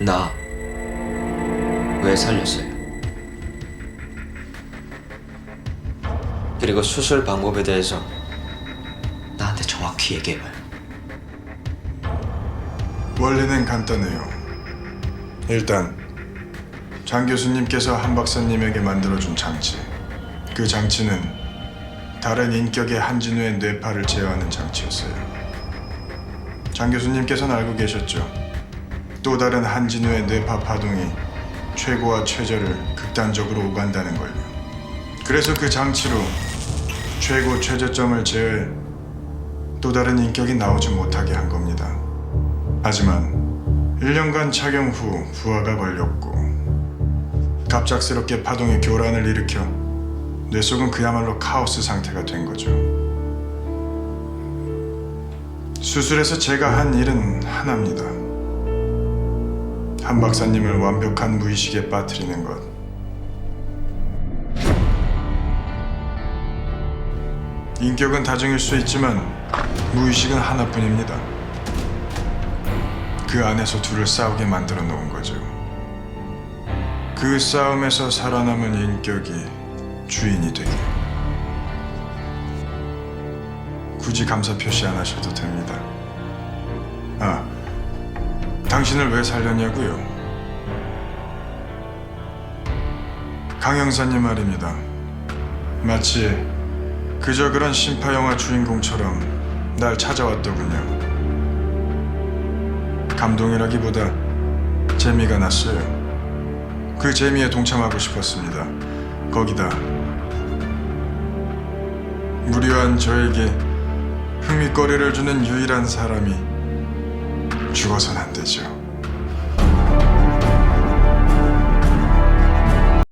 나 왜 살렸어요? 그리고 수술 방법에 대해서 나한테 정확히 얘기해봐요. 원리는 간단해요. 일단 장 교수님께서 한 박사님에게 만들어준 장치. 그 장치는 다른 인격의 한진우의 뇌파를 제어하는 장치였어요. 장 교수님께서는 알고 계셨죠. 또 다른 한진우의 뇌파 파동이 최고와 최저를 극단적으로 오간다는 걸요. 그래서 그 장치로 최고 최저점을 제어해 또 다른 인격이 나오지 못하게 한 겁니다. 하지만 1년간 착용 후 부하가 걸렸고 갑작스럽게 파동이 교란을 일으켜 뇌 속은 그야말로 카오스 상태가 된 거죠. 수술에서 제가 한 일은 하나입니다. 한 박사님을 완벽한 무의식에 빠뜨리는 것. 인격은 다중일 수 있지만 무의식은 하나뿐입니다. 그 안에서 둘을 싸우게 만들어 놓은 거죠. 그 싸움에서 살아남은 인격이 주인이 되게. 굳이 감사 표시 안 하셔도 됩니다. 아, 당신을 왜 살렸냐고요? 강 형사님 말입니다. 마치 그저 그런 심파 영화 주인공처럼 날 찾아왔더군요. 감동이라기보다 재미가 났어요. 그 재미에 동참하고 싶었습니다. 거기다 무료한 저에게 흥미거리를 주는 유일한 사람이 죽어선 안 되죠.